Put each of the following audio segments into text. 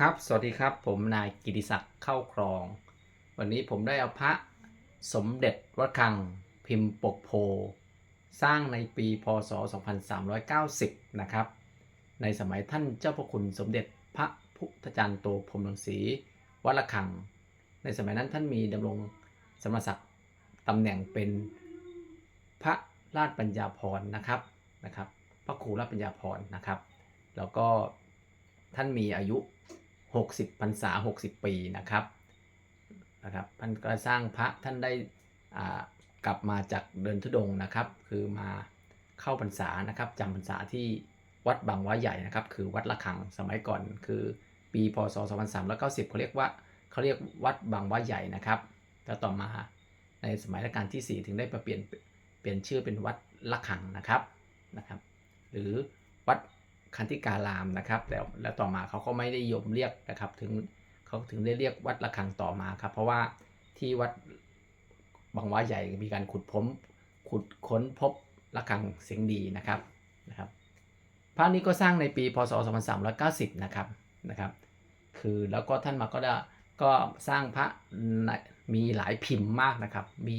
ครับ สวัสดีครับ ผมนายกิติศักดิ์เข้าครอง วันนี้ผมได้เอาพระสมเด็จวัดคังพิมพ์ปกโพ สร้างในปีพศ 2390 นะครับ ในสมัยท่านเจ้าพระคุณสมเด็จพระพุทธจารย์โตพรหมรังสีวัดละคัง ในสมัยนั้นท่านมีดำรงสมณศักดิ์ตำแหน่งเป็นพระราชปัญญาพรนะครับ นะครับ พระครูราชปัญญาพรนะครับ แล้วก็ท่านมีอายุ 60พรรษา 60 ปีนะครับนะครับท่านก็สร้างพระท่านได้อ่ากลับมาจากเดินทุดงนะครับ คือมาเข้าพรรษานะครับจำพรรษาที่วัดบางว้าใหญ่นะครับ คือวัดละคังสมัยก่อน คือปีพศ 2390เขาเรียกว่าเขาเรียกวัดบางว้าใหญ่นะครับแล้วต่อมาในสมัยรัชกาลที่ 4 ถึงได้มาเปลี่ยนเปลี่ยนชื่อเป็นวัดละคังนะครับนะครับ หรือวัด คันธิการามนะครับ แล้วแล้วต่อมาเขาก็ไม่ได้ยมเรียกนะครับ ถึงเขาถึงได้เรียกวัดระฆังต่อมาครับ เพราะว่าที่วัดบางว้าใหญ่มีการขุดพบขุดค้นพบระฆังเสียงดีนะครับนะครับพระนี้ก็สร้างในปีพศ 2390 นะครับนะครับ คือแล้วก็ท่านมาก็ได้ก็สร้างพระมีหลายพิมพ์มากนะครับ มี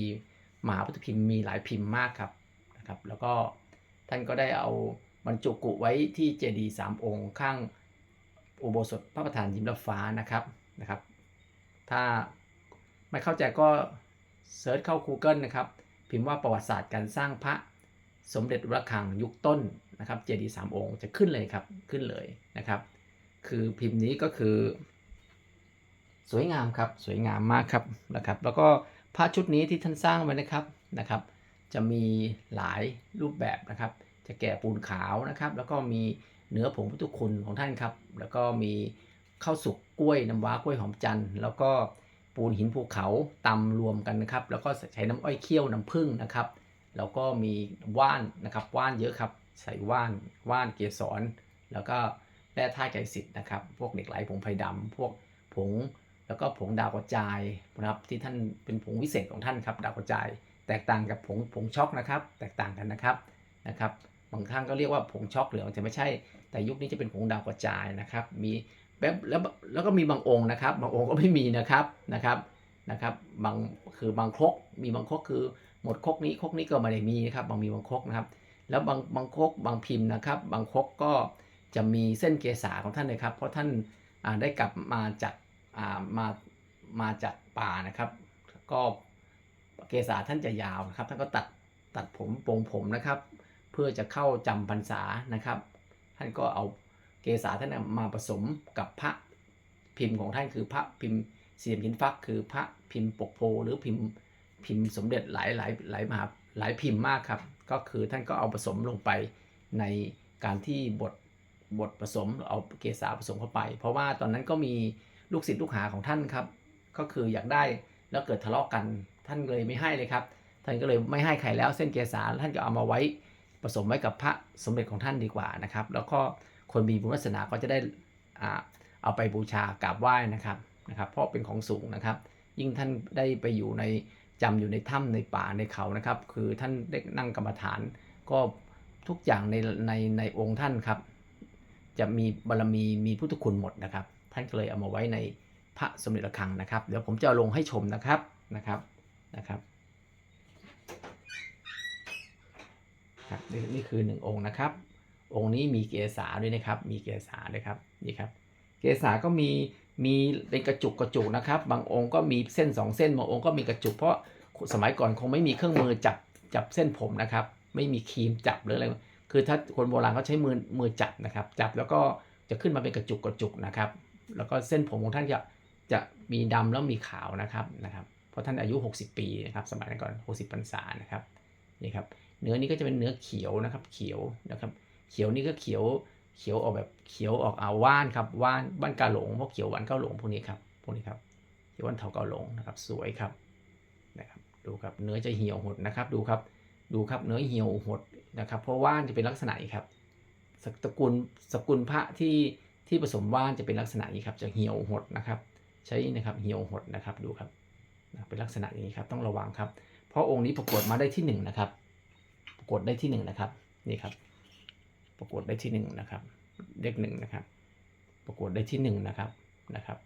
มหาพุทธพิมพ์มีหลายพิมพ์มากครับนะครับ แล้วก็ท่านก็ได้เอา บรรจุกุไว้ที่เจดีย์สามองค์ข้างอุโบสถพระประธานยิ้มรับฟ้านะครับนะครับ ถ้าไม่เข้าใจก็เซิร์ชเข้า Google นะครับ พิมพ์ว่าประวัติศาสตร์การสร้างพระสมเด็จวระฆังยุคต้นนะครับ เจดีย์สามองค์จะขึ้นเลยครับขึ้นเลยนะครับ คือพิมพ์นี้ก็คือ สวยงามครับสวยงามมากครับนะครับ แล้วก็พระชุดนี้ที่ท่านสร้างไว้นะครับนะครับ จะมีหลายรูปแบบนะครับ จะแก่ปูนขาวนะครับ แล้วก็มีเนื้อผงพุทธคุณของท่านครับ แล้วก็มีข้าวสุกกล้วยน้ำว้ากล้วยหอมจันทร์แล้วก็ปูนหินภูเขาตำรวมกันนะครับ แล้วก็ใช้น้ำอ้อยเคี่ยวน้ำผึ้งนะครับ แล้วก็มีว่านนะครับว่านเยอะครับ ใส่ว่านว่านเกสร แล้วก็แร่ธาตุไกรสิทธิ์นะครับ พวกเหล็กไหลผงไผ่ดำพวกผงแล้วก็ผงดาวกระจายนะครับที่ท่านเป็นผงวิเศษของท่านครับดาวกระจาย แตกต่างกับผงผงช็อกนะครับ แตกต่างกันนะครับนะครับ บางครั้งก็เรียกว่าผงช็อกเหลืองแต่ไม่ใช่ แต่ยุคนี้จะเป็นผงดาวกระจายนะครับ มีแบบแล้วแล้วก็มีบางองค์นะครับ บางองค์ก็ไม่มีนะครับนะครับนะครับ บางคือบางครกมีบางครกคือหมดครกนี้ครกนี้ก็ไม่ได้มีนะครับ บางมีบางครกนะครับ แล้วบางบางครกบางพิมพ์นะครับ บางครกก็จะมีเส้นเกษาของท่านเลยครับ เพราะท่านได้กลับมาจากมามาจากป่านะครับ ก็เกษาท่านจะยาวนะครับ ท่านก็ตัดตัดผมโปรงผมนะครับ เพื่อจะเข้าจำพรรษานะครับ ท่านก็เอาเกษาท่านมาผสมกับพระพิมพ์ของท่านคือพระพิมพ์สี่เหลี่ยมหินฟัก คือพระพิมพ์ปกโพหรือพิมพ์พิมพ์สมเด็จหลายหลายหลายมหาหลายพิมพ์มากครับ ก็คือท่านก็เอาผสมลงไปในการที่บทบทผสมเอาเกษาผสมเข้าไป เพราะว่าตอนนั้นก็มีลูกศิษย์ลูกหาของท่านครับ ก็คืออยากได้แล้วเกิดทะเลาะกันท่านเลยไม่ให้เลยครับ ท่านก็เลยไม่ให้ใครแล้วเส้นเกษาท่านก็เอามาไว้ ผสมไว้กับพระสมเด็จของท่านดีกว่านะครับ แล้วก็คนมีบุญวาสนาก็จะได้เอาไปบูชากราบไหว้นะครับนะครับ เพราะเป็นของสูงนะครับ ยิ่งท่านได้ไปอยู่ในจำอยู่ในถ้ำในป่าในเขานะครับ คือท่านได้นั่งกรรมฐานก็ทุกอย่างในในในองค์ท่านครับ จะมีบารมีมีพุทธคุณหมดนะครับ ท่านก็เลยเอามาไว้ในพระสมเด็จระฆังนะครับ เดี๋ยวผมจะลงให้ชมนะครับนะครับนะครับ ครับนี่คือหนึ่งองค์นะครับ องค์นี้มีเกษาด้วยนะครับ มีเกษาด้วยครับนี่ครับ เกษาก็มีมีเป็นกระจุกกระจุกนะครับ บางองค์ก็มีเส้นสองเส้นบางองค์ก็มีกระจุกเพราะสมัยก่อนคงไม่มีเครื่องมือจับจับเส้นผมนะครับ ไม่มีครีมจับหรืออะไรคือถ้าคนโบราณเขาใช้มือมือจับนะครับ จับแล้วก็จะขึ้นมาเป็นกระจุกกระจุกนะครับ แล้วก็เส้นผมของท่านจะจะมีดำแล้วมีขาวนะครับนะครับ เพราะท่านอายุ 60 ปีนะครับ สมัยนั้นก่อน 60พรรษานะครับนี่ครับ เนื้อนี้ก็จะเป็นเนื้อเขียวนะครับ เขียวนะครับ เขียวนี่ก็เขียวเขียวออกแบบเขียวออกอาว่านครับว่านบ้านกาหลงพวกเขียวหวานเกาหลงพวกนี้ครับพวกนี้ครับเขียวหวานเถาเกาหลงนะครับสวยครับนะครับดูครับเนื้อจะเหี่ยวหดนะครับดูครับดูครับเนื้อเหี่ยวหดนะครับ เพราะว่านจะเป็นลักษณะนี้ครับสกูลสกุลพระที่ที่ผสมว่านจะเป็นลักษณะนี้ครับจะเหี่ยวหดนะครับ ใช้นะครับเหี่ยวหดนะครับดูครับเป็นลักษณะอย่างนี้ครับต้องระวังครับ เพราะองค์นี้ประกวดมาได้ที่หนึ่งนะครับ กวดได้ที่หนึ่งนะครับนี่ครับ ประกวดได้ที่หนึ่งนะครับเลขหนึ่งนะครับ ประกวดได้ที่หนึ่งนะครับนะครับ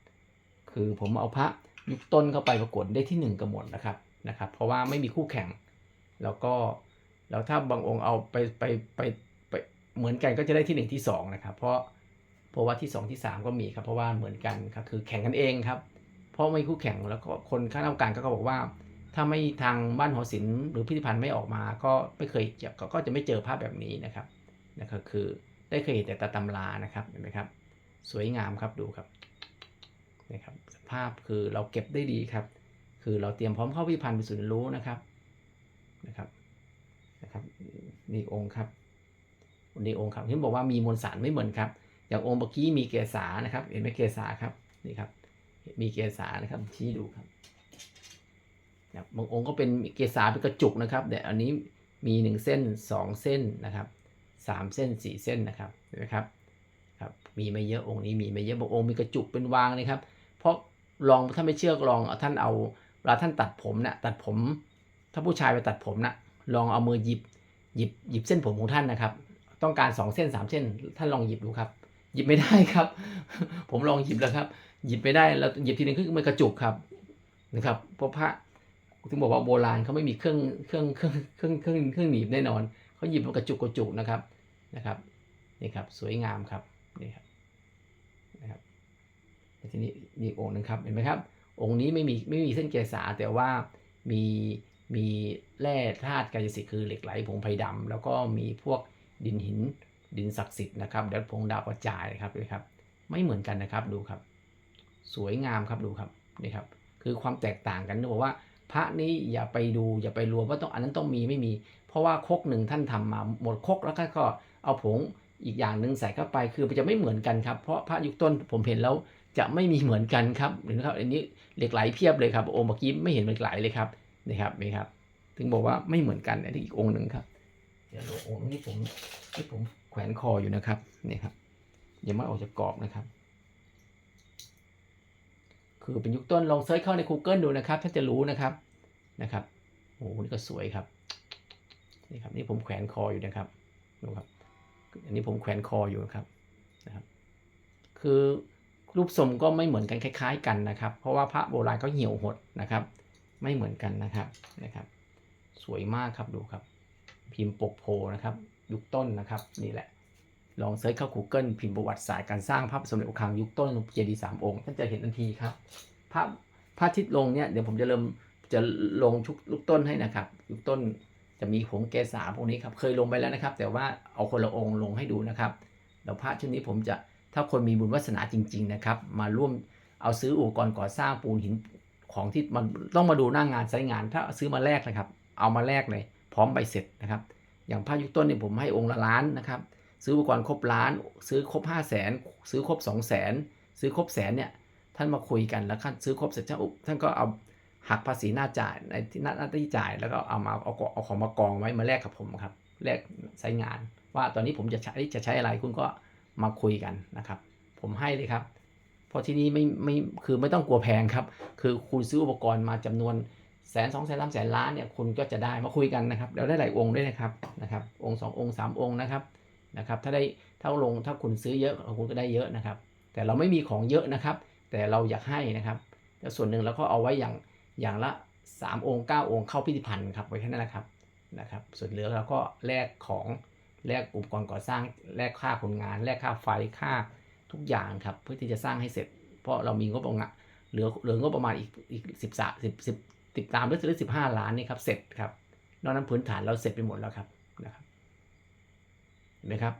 คือผมเอาพระยุคต้นเข้าไปประกวดได้ที่หนึ่งกันหมดนะครับนะครับ เพราะว่าไม่มีคู่แข่ง แล้วก็แล้วถ้าบางองค์เอาไปไปไปไปเหมือนกันก็จะได้ที่หนึ่งที่สองนะครับ เพราะเพราะว่าที่สองที่สามก็มีครับเพราะว่าเหมือนกันครับคือแข่งกันเองครับ เพราะไม่มีคู่แข่งแล้วก็คนข้าราชการก็บอกว่า ถ้าไม่ทางบ้านหอศิลป์หรือพิพิธภัณฑ์ไม่ออกมา ก็ไม่เคยก็จะไม่เจอภาพแบบนี้นะครับนะครับคือได้เคยเห็นแต่ตาตำรานะครับเห็นไหมครับ สวยงามครับดูครับนะครับสภาพคือเราเก็บได้ดีครับ คือเราเตรียมพร้อมเข้าพิพิธภัณฑ์เป็นศูนย์เรียนรู้นะครับนะครับนะครับนี่องค์ครับนี่องค์ครับที่บอกว่ามีมวลสารไม่เหมือนครับ อย่างองค์เมื่อกี้มีเกษานะครับ เห็นไหมเกษาครับนี่ครับ มีเกษานะครับชี้ดูครับ นะครับบางองค์ก็เป็นเกษาเป็นกระจุกนะครับ แต่อันนี้มีหนึ่งเส้นสองเส้นนะครับสามเส้นสี่เส้นนะครับเห็นไหมครับครับมีไม่เยอะองค์นี้มีไม่เยอะบางองค์มีกระจุกเป็นวางนะครับ เพราะลองถ้าไม่เชื่อลองเอาท่านเอาเวลาท่านตัดผมนะ่ะตัดผม ถ้าผู้ชายไปตัดผมนะลองเอามือหยิบหยิบหยิบเส้นผมของท่านนะครับ ต้องการสองเส้นสามเส้น ท่านลองหยิบดูครับหยิบไม่ได้ครับ ผมลองหยิบแล้วครับ หยิบไม่ได้แล้วหยิบทีนึงคือมันกระจุกครับนะครับเพราะพระ ถึงบอกว่าโบราณเขาไม่มีเครื่องเครื่องเครื่องเครื่องเครื่องเครื่องหนีบแน่นอนเขาหยิบมันกระจุกกระจุกนะครับนะครับนี่ครับสวยงามครับนี่ครับนะครับทีนี้มีองค์หนึ่งครับเห็นไหมครับ องค์นี้ไม่มีไม่มีเส้นเกษาแต่ว่ามีมีแร่ธาตุกายสิทธิ์คือเหล็กไหลผงไผ่ดำแล้วก็มีพวกดินหินดินศักดิ์สิทธิ์นะครับเดี๋ยวผงดาวกระจายนะครับดูครับ ไม่เหมือนกันนะครับดูครับ สวยงามครับดูครับนี่ครับ คือความแตกต่างกันนะบอกว่า พระนี้อย่าไปดูอย่าไปรวมว่าต้องอันนั้นต้องมีไม่มี เพราะว่าคกหนึ่งท่านทำมาหมดคกแล้วก็เอาผงอีกอย่างหนึ่งใส่เข้าไปคือมันจะไม่เหมือนกันครับ เพราะพระยุคต้นผมเห็นแล้วจะไม่มีเหมือนกันครับเห็นไหมครับอันนี้เหล็กไหลเพียบเลยครับองค์เมื่อกี้ไม่เห็นเหล็กไหลเลยครับนี่ครับนี่ครับ ถึงบอกว่าไม่เหมือนกันอันนี้อีกองค์หนึ่งครับเดี๋ยวองค์นี้ผมที่ผมแขวนคออยู่นะครับนี่ครับยังไม่ออกจากกรอบนะครับ คือเป็นยุคต้นลองเซิร์ชเข้าใน Google ดูนะครับ ถ้าจะรู้นะครับนะครับโอ้โหนี่ก็สวยครับนี่ครับนี่ผมแขวนคออยู่นะครับดูครับอันนี้ผมแขวนคออยู่นะครับนะครับ คือรูปทรงก็ไม่เหมือนกันคล้าย ๆ กันนะครับ เพราะว่าพระโบราณเขาเหี่ยวหดนะครับ ไม่เหมือนกันนะครับนะครับ สวยมากครับดูครับ พิมพ์ปกโพนะครับ ยุคต้นนะครับนี่แหละ ลองเซิร์ชเข้า Google พิมพ์ประวัติศาสตร์การสร้างพระสมเด็จองค์คางยุคต้นเจดีย์สามองค์ท่านจะเห็นทันทีครับพระพระทิตย์ลงเนี่ยเดี๋ยวผมจะเริ่มจะลงชุกลูกต้นให้นะครับยุคต้นจะมีผงเกสาพวกนี้ครับเคยลงไปแล้วนะครับ แต่ว่าเอาคนละองค์ลงให้ดูนะครับแล้วพระชุดนี้ผมจะถ้าคนมีบุญวาสนาจริง ๆ นะครับ มาร่วมเอาซื้ออุปกรณ์ก่อสร้างปูนหินของที่มันต้องมาดูหน้างงานไซงาน ถ้าซื้อมาแลกนะครับ เอามาแลกเลย พร้อมใบเสร็จนะครับ อย่างพระยุคต้นเนี่ยผมให้องค์ละล้านนะครับ ซื้ออุปกรณ์ครบล้าน ซื้อครบห้าแสนซื้อครบสองแสนซื้อครบแสนเนี่ยท่านมาคุยกันแล้วท่านซื้อครบเสร็จท่านอุท่านก็เอาหักภาษีหน้าจ่ายในที่หน้าหน้าที่จ่ายแล้วก็เอามาเอาเอาของมากองไว้มาแลกกับผมครับแลกใช้งาน ว่าตอนนี้ผมจะใช้จะใช้อะไรคุณก็มาคุยกันนะครับ ผมให้เลยครับ เพราะที่นี่ไม่ไม่คือไม่ต้องกลัวแพงครับ คือคุณซื้ออุปกรณ์มาจำนวนแสนสองแสนสามแสนล้านเนี่ยคุณก็จะได้มาคุยกันนะครับแล้วได้หลายองค์ด้วยนะครับนะครับ องค์สององค์สามองค์นะครับ นะครับถ้าได้ถ้าลงถ้าคุณซื้อเยอะคุณก็ได้เยอะนะครับ แต่เราไม่มีของเยอะนะครับ แต่เราอยากให้นะครับแต่ส่วนหนึ่งเราก็เอาไว้อย่างอย่างละ 3 องค์ 9 องค์เข้าพิพิธภัณฑ์ครับไว้แค่นั้นนะครับนะครับ ส่วนเหลือเราก็แลกของแลกอุปกรณ์ก่อสร้างแลกค่าคนงานแลกค่าไฟค่าทุกอย่างครับเพื่อที่จะสร้างให้เสร็จ เพราะเรามีงบประมาณเหลือเหลืองบประมาณอีกอีกสิบสามสิบสิบติดตามหรือสิบห้าล้านนี่ครับเสร็จครับนอกนั้นพื้นฐานเราเสร็จไปหมดแล้วครับนะครับ นไหมครับ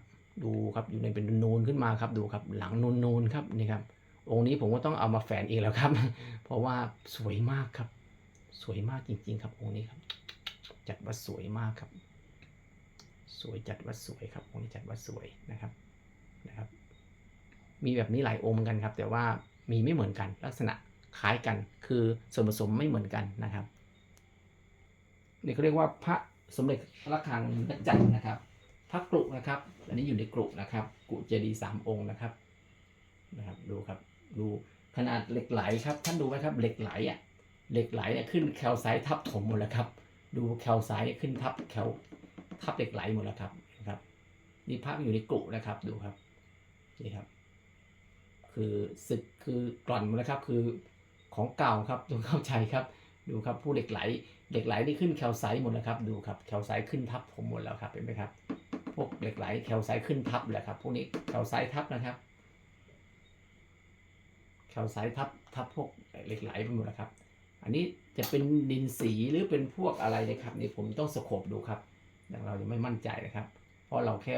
ดูครับอยู่ในเป็นนูนขึ้นมาครับดูครับหลังนูนๆครับนี่ครับองค์นี้ผมก็ต้องเอามาแฝนเองแล้วครับ เพราะว่าสวยมากครับ สวยมากจริง ๆ ครับองค์นี้ครับ จัดว่าสวยมากครับ สวยจัดว่าสวยครับองค์นี้จัดว่าสวยนะครับนะครับ มีแบบนี้หลายองค์กันครับ แต่ว่ามีไม่เหมือนกัน ลักษณะคล้ายกัน คือส่วนผสมไม่เหมือนกันนะครับนี่เขาเรียกว่าพระสมเด็จพระคังจันทร์นะครับ พระกรุนะครับ อันนี้อยู่ในกรุนะครับ กุเจดีสามองค์นะครับนะครับ ดูครับ ดูขนาดเหล็กไหลครับ ท่านดูไหมครับ เหล็กไหลอะ เหล็กไหลเนี่ยขึ้นแคลไซต์ทับถมหมดแล้วครับ ดูแคลไซต์ขึ้นทับแคลทับเหล็กไหลหมดแล้วครับนะครับนี่พระอยู่ในกรุนะครับ ดูครับ นี่ครับ คือศึกคือกร่อนหมดแล้วครับ คือของเก่าครับจงเข้าใจครับ ดูครับผู้เหล็กไหล เหล็กไหลนี่ขึ้นแคลไซต์หมดแล้วครับ ดูครับ แคลไซต์ขึ้นทับผมหมดแล้วครับ เห็นไหมครับ วกเหล็กไหลแคลไซต์ขึ้นทับแหละครับพวกนี้แคลไซต์ทับนะครับแคลไซต์ทับทับพวกเหล็กไหลไปหมดแล้วครับ อันนี้จะเป็นดินสีหรือเป็นพวกอะไรนะครับนี่ผมต้องสโคบดูครับเรายังไม่มั่นใจนะครับ เพราะเราแค่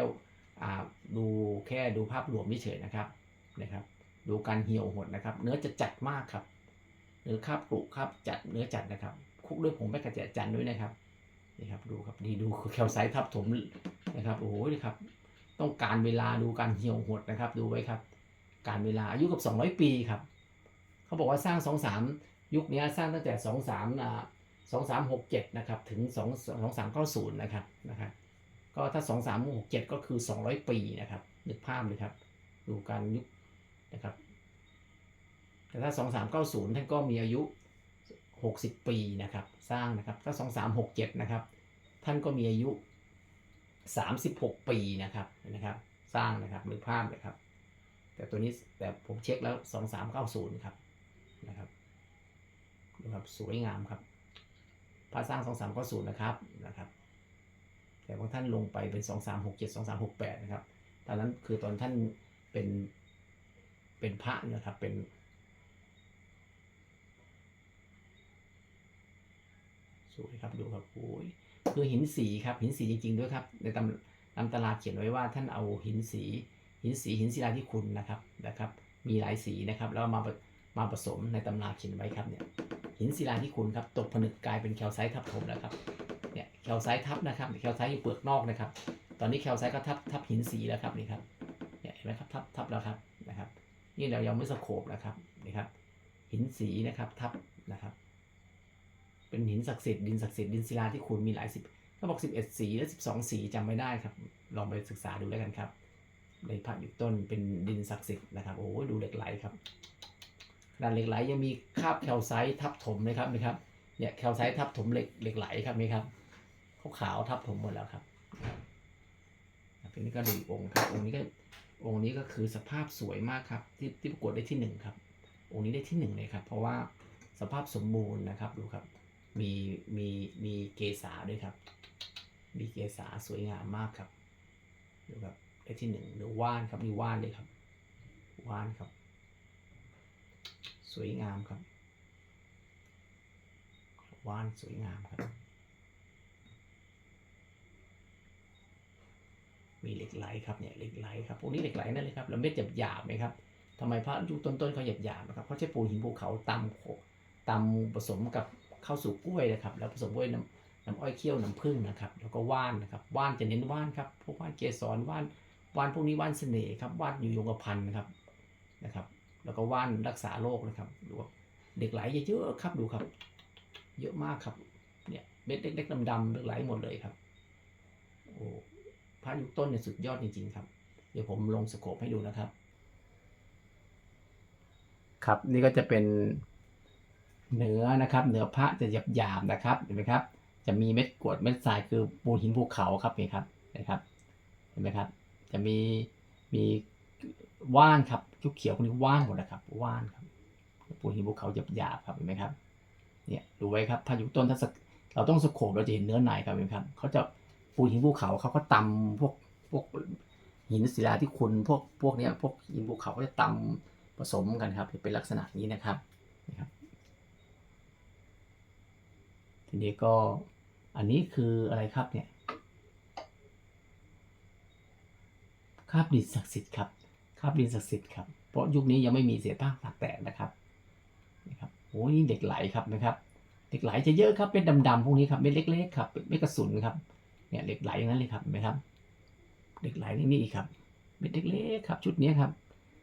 ดูแค่ดูภาพรวมเฉยนะครับนะครับ ดูการเหี่ยวหดนะครับ เนื้อจะจัดมากครับเนื้อคาบกรุคาบจัดเนื้อจัดนะครับคุกด้วยผงแมกกาเจจันด้วยนะครับนี่ครับดูครับดีดูแคลไซต์ทับถม นะครับโอ้โหนี่ครับ ต้องการเวลาดูการเหี่ยวหดนะครับ ดูไว้ครับ การเวลาอายุกับ 200 ปีครับ เขาบอกว่าสร้าง 23 ยุคนี้สร้างตั้งแต่ 23อ่า2367 นะครับ ถึง 2 2390 นะครับนะครับก็ถ้า 2367 ก็คือ 200 ปีนะครับนึกภาพเลยครับ ดูการยุคนะครับ แต่ถ้า 2390 ท่านก็มีอายุ 60 ปีนะครับ สร้างนะครับ ถ้า 2367 นะครับ ท่านก็มีอายุ 36 ปีนะครับนะครับ สร้างนะครับนึกภาพเลยครับ แต่ตัวนี้แต่ผมเช็คแล้ว 2390 ครับนะครับดูครับสวยงามครับพระสร้าง 2390 นะครับนะครับ แต่บางท่านลงไปเป็น 2367 2368 นะครับตอนนั้นคือตอนท่านเป็นเป็นพระนะครับเป็นสวยครับดูครับโอ้ย คือหินสีครับหินสีจริง ๆ ด้วยครับ ในตำตำตารางเขียนไว้ว่าท่านเอาหินสี หินสีหินศิลาที่คุณนะครับนะครับ มีหลายสีนะครับแล้วมามาผสมในตำราเขียนไว้ครับเนี่ยหินศิลาที่คุณครับตกผนึกกลายเป็นแคลไซต์ทับถมแล้วครับเนี่ยแคลไซต์ทับนะครับแคลไซต์อยู่เปลือกนอกนะครับ ตอนนี้แคลไซต์ก็ทับทับหินสีแล้วครับนี่ครับเนี่ยเห็นไหมครับทับทับแล้วครับนะครับ นี่เรายังไม่สโคบนะครับนี่ครับหินสีนะครับทับ เป็นหินศักดิ์สิทธิ์ดินศักดิ์สิทธิ์ดินศิลาที่คุณมีหลายสิบเขาบอก 11 สีและ 12 สีจำไม่ได้ครับ ลองไปศึกษาดูแล้วกันครับ ในพระอยู่ต้นเป็นดินศักดิ์สิทธิ์นะครับ โอ้ดูเหล็กไหลครับขนาดเหล็กไหลยังมีคาบแคลไซต์ทับถมนะครับนะครับ เนี่ยแคลไซต์ทับถมเหล็กเหล็กไหลครับนี่ครับขาวๆทับถมหมดแล้วครับอันนี้ก็ดูอีกองค์ครับ องค์นี้ก็องค์นี้ก็คือสภาพสวยมากครับ ที่ที่ประกวดได้ที่หนึ่งครับ องค์นี้ได้ที่หนึ่งเลยครับ เพราะว่าสภาพสมบูรณ์นะครับดูครับ มีมีมีเกษาด้วยครับ มีเกษาสวยงามมากครับดูครับได้ที่หนึ่งหรือว่านครับมีว่านเลยครับ ว่านครับ สวยงามครับ ว่านสวยงามครับ มีเหล็กไหลครับเนี่ยเหล็กไหลครับพวกนี้เหล็กไหลนั่นเลยครับแล้วเม็ดหยาบๆไหมครับทำไมพระยุคต้นๆเขาหยาบๆนะครับเขาใช้ปูนหินภูเขาตำโขตำผสมกับ ข้าวสุกกล้วยนะครับ แล้วผสมด้วยน้ำน้ำอ้อยเคี่ยวน้ำผึ้งนะครับ แล้วก็ว่านนะครับว่านจะเน้นว่านครับพวกว่านเกสรว่านว่านพวกนี้ว่านเสน่ห์ครับว่านอยู่ยงกระพันนะครับนะครับ แล้วก็ว่านรักษาโรคนะครับดูว่าเด็กไหลเยอะครับดูครับ เยอะมากครับเนี่ยเม็ดเล็กๆดำๆเด็กไหลหมดเลยครับโอ้พระยุคต้นเนี่ยสุดยอดจริงๆครับ เดี๋ยวผมลงสโคปให้ดูนะครับ ครับนี่ก็จะเป็น เนื้อนะครับเนื้อพระจะหยาบๆนะครับเห็นไหมครับจะมีเม็ดกรวดเม็ดทรายคือปูนหินภูเขาครับนี่ครับนะครับเห็นไหมครับ จะมีมีว่านครับชุกเขียวคนนี้ว่านหมดนะครับว่านครับปูนหินภูเขาหยาบๆครับเห็นไหมครับเนี่ยดูไว้ครับพายุต้นถ้าสกเราต้องสโคปเราจะเห็นเนื้อในครับเห็นไหมครับเขาจะปูนหินภูเขาเขาก็ตำพวกพวกหินศิลาที่คุณพวกพวกนี้พวกหินภูเขาก็จะตำผสมกันครับเป็นลักษณะนี้นะครับนะครับ ทีนี้ก็อันนี้คืออะไรครับเนี่ยคาบดินศักดิ์สิทธิ์ครับคาบดินศักดิ์สิทธิ์ครับเพราะยุคนี้ยังไม่มีเศษผ้าปากแตกนะครับนะครับโอ้ยนี่เด็กไหลครับนะครับ เด็กไหลจะเยอะครับเป็นดำๆพวกนี้ครับเม็ดเล็กๆครับเม็ดกระสุนครับเนี่ยเด็กไหลอย่างนั้นเลยครับเห็นไหมครับ เด็กไหลนี่นี่ครับเม็ดเล็กๆครับ ชุดนี้ครับ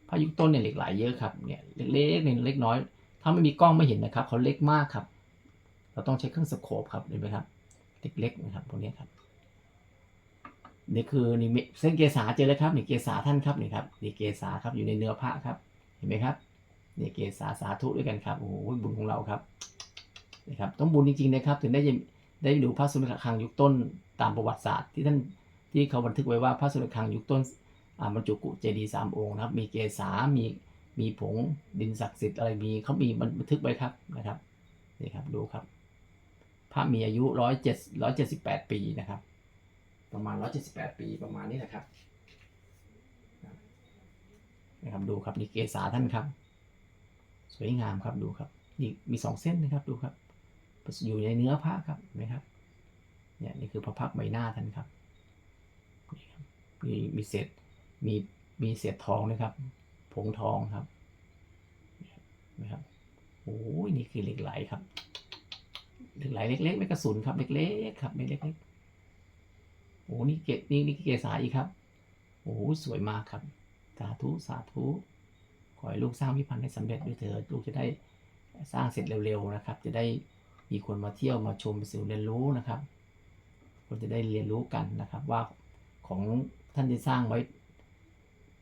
พายุต้นเนี่ยเหล็กไหลเยอะครับเนี่ยเล็กๆเนี่ยเล็กน้อย ถ้าไม่มีกล้องไม่เห็นนะครับเขาเล็กมากครับ เราต้องใช้เครื่องสโคปครับเห็นไหมครับเล็กๆนะครับพวกนี้ครับนี่คือนี่เส้นเกษาเจอแล้วครับนี่เกษาท่านครับนี่ครับนี่เกษาครับอยู่ในเนื้อพระครับ เห็นไหมครับนี่เกษาสาธุด้วยกันครับโอ้โหบุญของเราครับนะครับต้องบุญจริงๆนะครับ ถึงได้ได้ดูพระสุนทรคังยุคต้นตามประวัติศาสตร์ที่ท่านที่เขาบันทึกไว้ว่าพระสุนทรคังยุคต้นบรรจุกุเจดีย์สามองค์นะครับ มีเกษามีมีผงดินศักดิ์สิทธิ์อะไรมีเขามีบันทึกไว้ครับนะครับนี่ครับดูครับ พระมีอายุร้อยเจ็ดร้อยเจ็ดสิบแปดปีนะครับ ประมาณร้อยเจ็ดสิบแปดปีประมาณนี้แหละครับนะครับดูครับนี่เกศาท่านครับ สวยงามครับดูครับนี่มีสองเส้นนะครับดูครับ อยู่ในเนื้อพระครับเห็นไหมครับเนี่ยนี่คือพระพักใบหน้าท่านครับนี่ครับมีมีเศษมีมีเศษทองนะครับ ผงทองครับนะครับโอ้ยนี่คือเหล็กไหลครับ เหล็กไหลเล็กๆ ไม่กระสุนครับ เล็กๆครับไม่เล็กๆโอ้นี่เกศนี่นี่เกศาอีกครับ โอ้สวยมากครับ สาธุสาธุขอให้ลูกสร้างพิพันธ์ให้สำเร็จด้วยเถิดลูกจะได้สร้างเสร็จเร็วๆนะครับ จะได้มีคนมาเที่ยวมาชมไปสื่อเรียนรู้นะครับคนจะได้เรียนรู้กันนะครับว่าของท่านที่สร้างไว้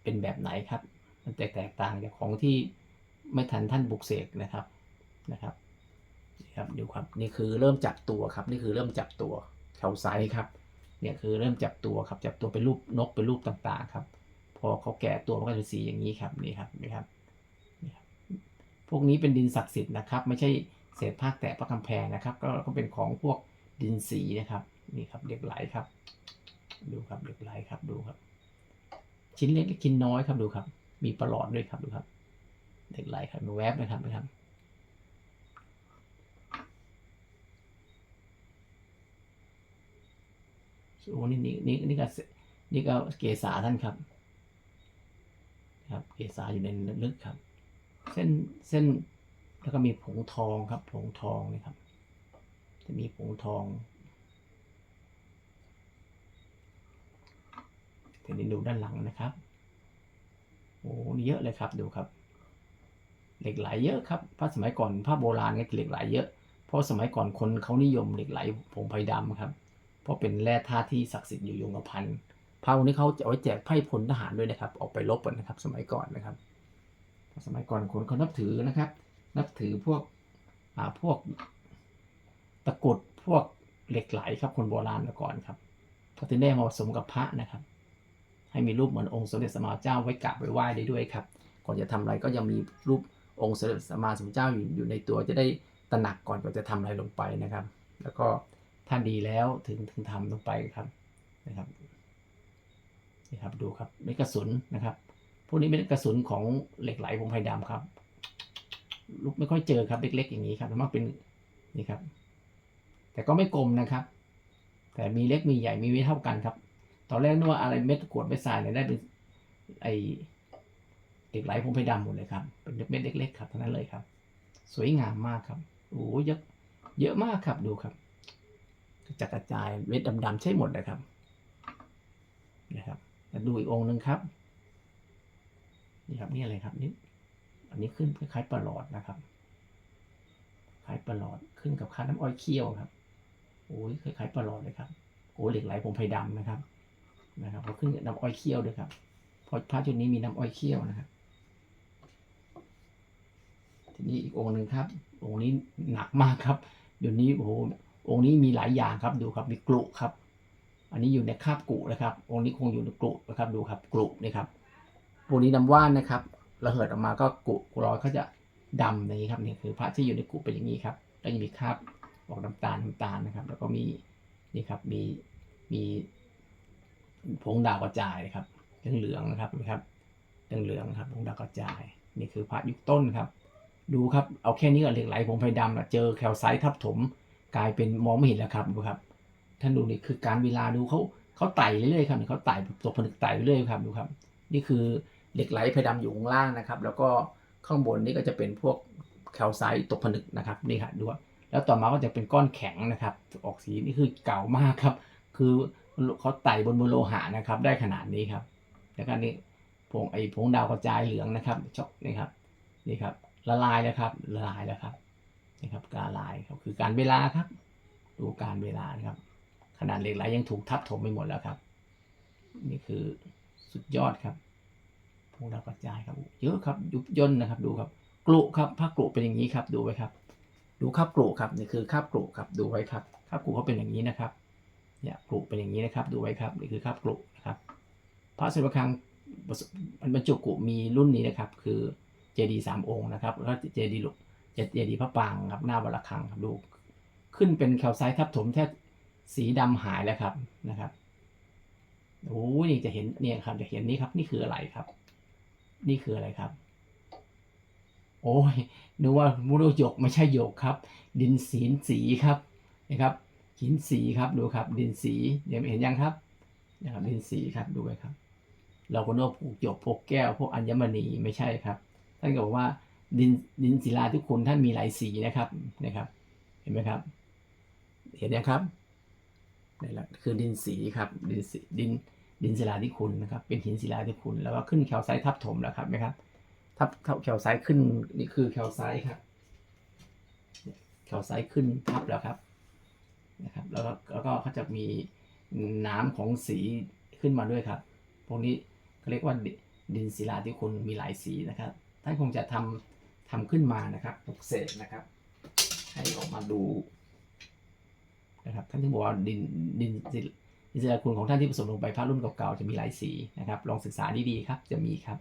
เป็นแบบไหนครับ มันแตกต่างจากของที่ไม่ทันท่านบุกเสกนะครับนะครับ ครับดูครับนี่คือเริ่มจับตัวครับ นี่คือเริ่มจับตัวแถวไซส์ครับเนี่ยคือเริ่มจับตัวครับจับตัวเป็นรูปนกเป็นรูปต่างๆครับ พอเขาแก่ตัวมันก็จะสีอย่างนี้ครับนี่ครับนี่ครับนี่ครับพวกนี้เป็นดินศักดิ์สิทธิ์นะครับ ไม่ใช่เศษภาคแตะพระกำแพงนะครับ ก็ก็เป็นของพวกดินสีนะครับนี่ครับเหล็กไหลครับ ดูครับเหล็กไหลครับดูครับ ชิ้นเล็กชิ้นน้อยครับดูครับ มีประหลอดด้วยครับดูครับเหล็กไหลครับมีแวบนะครับนะครับ โอ้นี่นี่นี่นี่ก็นี่ก็เกษาท่านครับ ครับ เกษาอยู่ในลึกครับ เส้นเส้นแล้วก็มีผงทองครับ ผงทองนี่ครับ จะมีผงทองทีนี้ดูด้านหลังนะครับโอ้นี่เยอะเลยครับดูครับ เหล็กไหลเยอะครับพระสมัยก่อนพระโบราณเนี่ยเหล็กไหลเยอะเพราะสมัยก่อนคนเขานิยมเหล็กไหลผงไผ่ดำครับ เพราะเป็นแร่ธาตุที่ศักดิ์สิทธิ์อยู่ยงกระพันพระองค์นี้เขาจะเอาไว้แจกไพ่พลทหารด้วยนะครับ ออกไปรบกันนะครับ สมัยก่อนนะครับ สมัยก่อนคนเขานับถือนะครับ นับถือพวกอ่าพวกตะกุดพวกเหล็กไหลครับคนโบราณแต่ก่อนครับเขาถึงได้มาผสมกับพระนะครับ ให้มีรูปเหมือนองค์สมเด็จสมมาเจ้าไว้กราบไว้ไหว้ได้ด้วยครับ ก่อนจะทำอะไรก็ยังมีรูปองค์สมเด็จสมมาสมุทธเจ้าอยู่อยู่ในตัวจะได้ตระหนักก่อนก่อนจะทำอะไรลงไปนะครับ แล้วก็ ถ้านดีแล้วถึงถึงทำลงไปครับนะครับนี่ครับดูครับเม็ดกระสุนนะครับ พวกนี้เป็นกระสุนของเหล็กไหลผงไผ่ดำครับ ลูกไม่ค่อยเจอครับเล็กๆอย่างนี้ครับมากเป็นนี่ครับ แต่ก็ไม่กลมนะครับ แต่มีเล็กมีใหญ่มีไม่เท่ากันครับ ตอนแรกนึกว่าอะไรเม็ดกวดไม่ทรายเนี่ยได้เป็นไอเหล็กไหลผงไผ่ดำหมดเลยครับ เป็นเม็ดเล็กๆครับเท่านั้นเลยครับ สวยงามมากครับโอ้เยอะเยอะมากครับดูครับ กระจัดกระจายเม็ดดำๆใช่หมดนะครับนะครับดูอีกองค์หนึ่งครับนี่ครับนี่อะไรครับนี่อันนี้ขึ้นคล้ายประหลอดนะครับคล้ายประหลอดขึ้นกับค่าน้ำอ้อยเคี่ยวครับโอ้ยคล้ายประหลอดเลยครับโอ้เหล็กไหลผงไผ่ดำนะครับนะครับเขาขึ้นกับน้ำอ้อยเคี่ยวด้วยครับเพราะพระชุดนี้มีน้ำอ้อยเคี่ยวนะครับทีนี้อีกองค์หนึ่งครับองค์นี้หนักมากครับเดี๋ยวนี้โอ้โห องค์นี้มีหลายอย่างครับดูครับมีกลุครับ อันนี้อยู่ในคาบกุนะครับ องค์นี้คงอยู่ในกลุนะครับดูครับกลุนี่ครับพวกนี้น้ำว่านนะครับระเหิดออกมาก็กุกุร้อยเขาจะดำอย่างนี้ครับนี่คือพระที่อยู่ในกุเป็นอย่างนี้ครับแล้วยังมีคราบออกน้ำตาลน้ำตาลนะครับ แล้วก็มีนี่ครับมีมีผงดาวกระจายนะครับเหลืองๆนะครับนะครับเหลืองๆครับผงดาวกระจาย นี่คือพระยุคต้นครับ ดูครับเอาแค่นี้ก็เหล็กไหลผงไฟดำนะเจอแคลไซต์ทับถม กลายเป็นมองไม่เห็นแล้วครับดูครับ ท่านดูนี่คือการเวลาดูเขาเขาไต่เรื่อยๆครับเขาไต่ตกผนึกไต่เรื่อยๆครับดูครับ นี่คือเหล็กไหลเพดำอยู่ข้างล่างนะครับ แล้วก็ข้างบนนี่ก็จะเป็นพวกแคลไซต์ตกผนึกนะครับนี่ครับดูว่าแล้วต่อมาก็จะเป็นก้อนแข็งนะครับ ออกสีนี่คือเก่ามากครับ คือเขาไต่บนบนโลหะนะครับ ได้ขนาดนี้ครับ แล้วก็นี่ผงไอ้ผงดาวกระจายเหลืองนะครับช็อกนี่ครับนี่ครับละลายแล้วครับละลายแล้วครับ นี่ครับการละลายครับคือการเวลาครับดูการเวลานะครับ ขนาดเหล็กไหลยังถูกทับถมไปหมดแล้วครับ นี่คือสุดยอดครับพวกเรากระจายครับเยอะครับยุบย่นนะครับดูครับกลุครับผ้ากลุเป็นอย่างนี้ครับดูไว้ครับ ดูคาบกลุครับนี่คือคาบกลุครับดูไว้ครับคาบกลุเขาเป็นอย่างนี้นะครับเนี่ยกลุเป็นอย่างนี้นะครับ ดูไว้ครับนี่คือคาบกลุนะครับพระศิวคังมันบรรจุกุมีรุ่นนี้นะครับ คือเจดีสามองค์นะครับแล้วก็เจดีหลวง เจดีย์พระปางครับหน้าวัดระฆังครับดูขึ้นเป็นแคลไซต์ทับถมแทบสีดำหายแล้วครับนะครับโอ้ยนี่จะเห็นเนี่ยครับจะเห็นนี่ครับ นี่คืออะไรครับ นี่คืออะไรครับ โอ้ยนึกว่ามุโรหยกไม่ใช่หยกครับ ดินสีนสีครับนะครับหินสีครับดูครับ ดินสีเดี๋ยวเห็นยังครับนะครับดินสีครับดูไว้ครับ เราก็นึกว่าพวกหยกพวกแก้วพวกอัญมณีไม่ใช่ครับท่านก็บอกว่า ดินดินศิลาทุกคนท่านมีหลายสีนะครับนะครับ เห็นไหมครับ เห็นยังครับนี่แหละคือดินสีครับดินสีดินดินศิลาที่คุณนะครับ เป็นหินศิลาที่คุณ แล้วก็ขึ้นแคลไซต์ทับถมแล้วครับไหมครับ ทับทับแคลไซต์ขึ้นนี่คือแคลไซต์ครับแคลไซต์ขึ้นทับแล้วครับนะครับ แล้วก็แล้วก็เขาจะมีน้ำของสีขึ้นมาด้วยครับ พวกนี้เขาเรียกว่าดินศิลาที่คุณมีหลายสีนะครับท่านคงจะทำ ทำขึ้นมานะครับปลุกเสกนะครับ ให้ออกมาดูนะครับท่านที่บอกว่าดินดินดินศิลาคุณของท่านที่ผสมลงไปพระรุ่นเก่าๆจะมีหลายสีนะครับ ลองศึกษาดีๆครับ จะมีครับ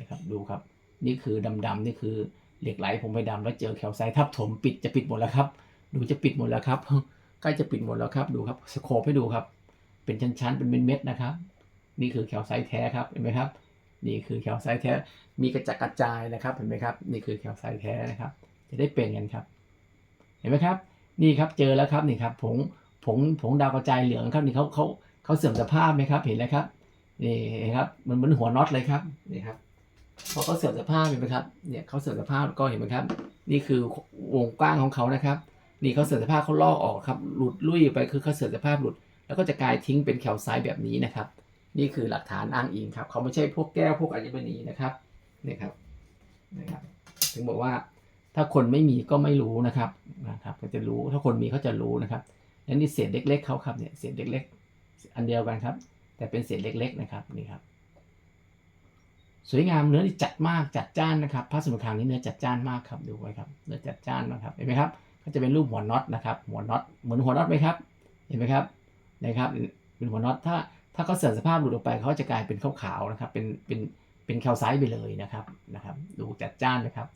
นะครับดูครับ นี่คือดำๆนี่คือเหล็กไหลผมไปดำแล้วเจอแคลไซต์ทับถมปิดจะปิดหมดแล้วครับ ดูจะปิดหมดแล้วครับใกล้จะปิดหมดแล้วครับดูครับสโคปให้ดูครับ เป็นชั้นๆเป็นเม็ดๆนะครับ นี่คือแคลไซต์แท้ครับเห็นไหมครับ นี่คือแคลไซต์แท้ มีกระจัดกระจายนะครับ เห็นไหมครับ นี่คือแคลไซต์แท้นะครับ จะได้เป็นกันครับ เห็นไหมครับ นี่ครับ เจอแล้วครับ นี่ครับ ผง ผง ผงดาวกระจายเหลืองครับ นี่เขาเขาเขาเสื่อมสภาพไหมครับ เห็นแล้วครับ นี่ครับ มันเหมือนหัวน็อตเลยครับ นี่ครับ พอเขาเสื่อมสภาพเห็นไหมครับ เนี่ยเขาเสื่อมสภาพก็เห็นไหมครับ นี่คือวงกว้างของเขานะครับ นี่เขาเสื่อมสภาพเขาลอกออกครับ หลุดลุ่ยไป คือเขาเสื่อมสภาพหลุด แล้วก็จะกลายทิ้งเป็นแคลไซต์แบบนี้นะครับ นี่คือหลักฐานอ้างอิงครับ เขาไม่ใช่พวกแก้วพวกอัญมณีนะครับนี่ครับนะครับ ถึงบอกว่าถ้าคนไม่มีก็ไม่รู้นะครับนะครับก็จะรู้ถ้าคนมีเขาจะรู้นะครับและนี่เศษเล็กๆเขาครับเนี่ยเศษเล็กๆ อันเดียวกันครับ แต่เป็นเศษเล็ก ๆ นะครับนี่ครับ สวยงามเนื้อนี่จัดมากจัดจ้านนะครับพระสมุทรคางนี่เนื้อจัดจ้านมากครับดูไว้ครับเนื้อจัดจ้านนะครับเห็นไหมครับก็จะเป็นรูปหัวน็อตนะครับ หัวน็อตเหมือนหัวน็อตไหมครับ เห็นไหมครับนะครับเป็นหัวน็อตถ้า ถ้าเขาเสื่อมสภาพหลุดออกไปเขาจะกลายเป็นขาวๆนะครับเป็นเป็นเป็นแคลไซต์ไปเลยนะครับนะครับ ดูจัดจ้านนะครับ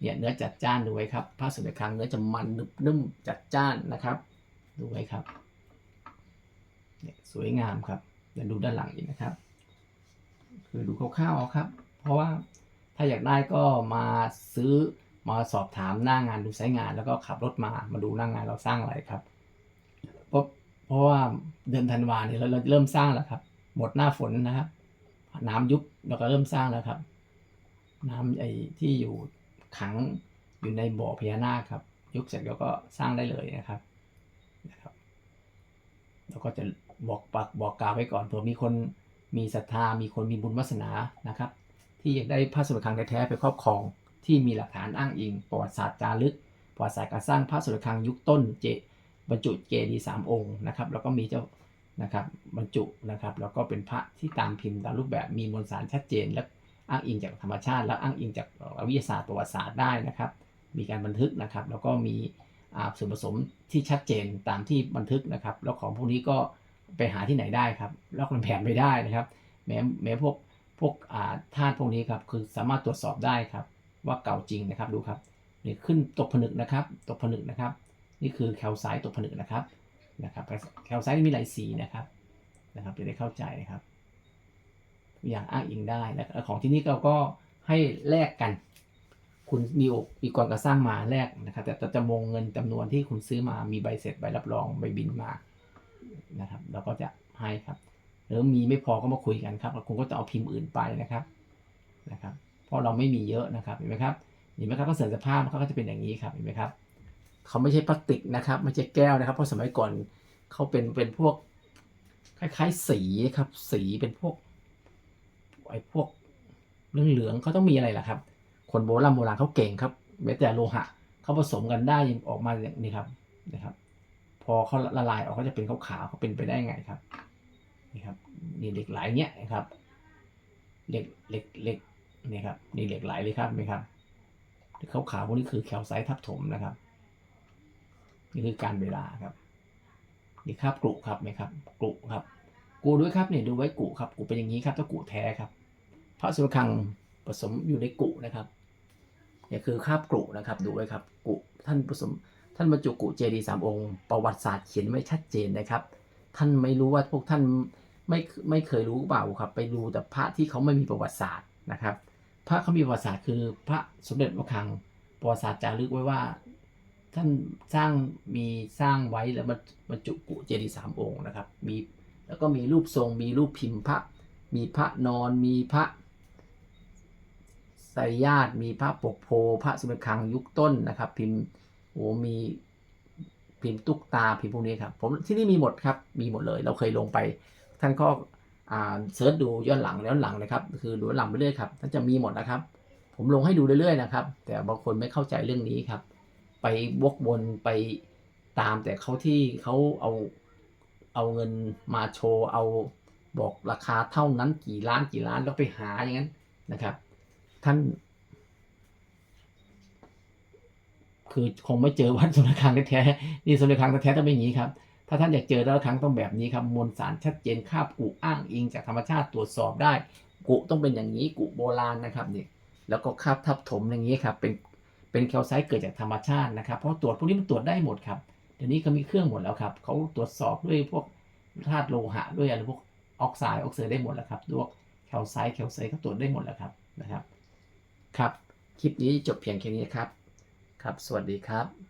เนี่ยเนื้อจัดจ้านดูไว้ครับผ้าสมุทรคางเนื้อจะมันนึบนุ่มจัดจ้านนะครับ ดูไว้ครับเนี่ยสวยงามครับเดี๋ยวดูด้านหลังอีกนะครับ คือดูคร่าวๆเอาครับ เพราะว่าถ้าอยากได้ก็มาซื้อมาสอบถามหน้างานดูไซต์งาน แล้วก็ขับรถมามาดูหน้างานเราสร้างอะไรครับ ราะว่าเดือนธันวาเนี่ยเราเริ่มสร้างแล้วครับ หมดหน้าฝนนะครับ น้ำยุบเราก็เริ่มสร้างแล้วครับ น้ำไอ้ที่อยู่ขังอยู่ในบ่อพญานาคครับ ยุบเสร็จแล้วก็สร้างได้เลยนะครับนะครับแล้วก็จะบอกปักบอกกล่าวไว้ก่อนเผื่อมีคนมีศรัทธามีคนมีบุญวาสนานะครับ ที่อยากได้พระสมเด็จคลังแท้ๆไปครอบครองที่มีหลักฐานอ้างอิงประวัติศาสตร์จารึกประวัติศาสตร์การสร้างพระสมเด็จคลังยุคต้นเจ บรรจุเจดีย์สามองค์นะครับ แล้วก็มีเจ้านะครับบรรจุนะครับ แล้วก็เป็นพระที่ตามพิมพ์ตามรูปแบบมีมวลสารชัดเจน และอ้างอิงจากธรรมชาติ และอ้างอิงจากวิทยาศาสตร์ประวัติศาสตร์ได้นะครับ มีการบันทึกนะครับ แล้วก็มีส่วนผสมที่ชัดเจนตามที่บันทึกนะครับ แล้วของพวกนี้ก็ไปหาที่ไหนได้ครับแลอกมันแผนไม่ได้นะครับ แม้แม้พวกพวกอ่าธาตุพวกนี้ครับคือสามารถตรวจสอบได้ครับ ว่าเก่าจริงนะครับดูครับนี่ขึ้นตกผนึกนะครับ ตกผนึกนะครับ นี่คือแคลไซต์ตกผนึกนะครับนะครับแคลไซต์มีหลายสีนะครับนะครับจะได้เข้าใจนะครับ อย่างอ้างอิงได้แล้วของที่นี่เราก็ให้แลกกัน คุณมีโอมีก่อนก่อสร้างมาแลกนะครับแต่จะวงเงินจำนวนที่คุณซื้อมามีใบเสร็จใบรับรองใบบินมานะครับเราก็จะให้ครับหรือมีไม่พอก็มาคุยกันครับแล้วคุณก็จะเอาพิมพ์อื่นไปนะครับนะครับ เพราะเราไม่มีเยอะนะครับเห็นไหมครับเห็นไหมครับก็เสื่อมสภาพเขาก็จะเป็นอย่างนี้ครับเห็นไหมครับ เขาไม่ใช่พลาสติกนะครับ ไม่ใช่แก้วนะครับ เพราะสมัยก่อนเขาเป็นเป็นพวกคล้ายๆสีครับ สีเป็นพวกไอ้พวกเหลืองๆเขาต้องมีอะไรล่ะครับ คนโบราณโบราณเขาเก่งครับแม้แต่โลหะเขาผสมกันได้ยังออกมาอย่างนี้ครับนะครับ พอเขาละลายออกก็จะเป็นขาวๆเขาเป็นไปได้ไงครับนี่ครับนี่เหล็กไหลเนี้ยนะครับเหล็กเหล็กเหล็กนี่ครับนี่เหล็กไหลเลยครับไหมครับขาวขาวๆพวกนี้คือแคลไซต์ทับถมนะครับ นี่คือการเวลาครับนี่ครับกรุครับไหมครับกรุครับ กูด้วยครับเนี่ยดูไว้กุครับกุเป็นอย่างนี้ครับถ้ากุแท้ครับพระสุรคังผสมอยู่ในกุนะครับเนี่ยคือคาบกรุนะครับ ดูไว้ครับกุท่านผสม ท่านบรรจุกุเจดีสามองค์ ประวัติศาสตร์เขียนไว้ชัดเจนนะครับ ท่านไม่รู้ว่าพวกท่านไม่ไม่เคยรู้เปล่าครับ ไปดูแต่พระที่เขาไม่มีประวัติศาสตร์นะครับ พระเขามีประวัติศาสตร์คือพระสมเด็จพระคลังประวัติศาสตร์จารึกไว้ว่า ท่านสร้างมีสร้างไว้แล้วบรรบรรจุกุเจดีย์สามองค์นะครับ มีแล้วก็มีรูปทรงมีรูปพิมพ์พระ มีพระนอนมีพระไสยญาตมีพระปกโพพระสมเด็จคังยุคต้นนะครับ พิมพ์โอ้มีพิมพ์ตุ๊กตาพิมพ์พวกนี้ครับผมที่นี่มีหมดครับมีหมดเลย เราเคยลงไป ท่านก็อ่าเสิร์ชดูย้อนหลังย้อนหลังนะครับ คือดูหลังไปเรื่อยครับท่านจะมีหมดนะครับ ผมลงให้ดูเรื่อยๆนะครับ แต่บางคนไม่เข้าใจเรื่องนี้ครับ ไปวกวนไปตามแต่เขาที่เขาเอาเอาเงินมาโชว์เอาบอกราคาเท่านั้นกี่ล้านกี่ล้านแล้วไปหาอย่างนั้นนะครับ ท่าน คือคงไม่เจอวัดสมเด็จคลังแท้ๆนี่สมเด็จคลังแท้ๆต้องเป็นอย่างนี้ครับ ถ้าท่านอยากเจอแต่ละครั้งต้องแบบนี้ครับมวลสารชัดเจนคาบกุอ้างอิงจากธรรมชาติตรวจสอบได้ กุต้องเป็นอย่างนี้กุโบราณนะครับนี่แล้วก็คาบทับถมอย่างนี้ครับ เป็น เป็นแคลไซต์เกิดจากธรรมชาตินะครับ เพราะตรวจพวกนี้มันตรวจได้หมดครับ เดี๋ยวนี้เขามีเครื่องหมดแล้วครับเขาตรวจสอบด้วยพวกธาตุโลหะด้วยอะไรพวกออกไซด์ออกเซได้หมดแล้วครับด้วยแคลไซต์แคลไซต์เขาตรวจได้หมดแล้วครับนะครับ ครับ คลิปนี้จบเพียงแค่นี้ครับ ครับ สวัสดีครับ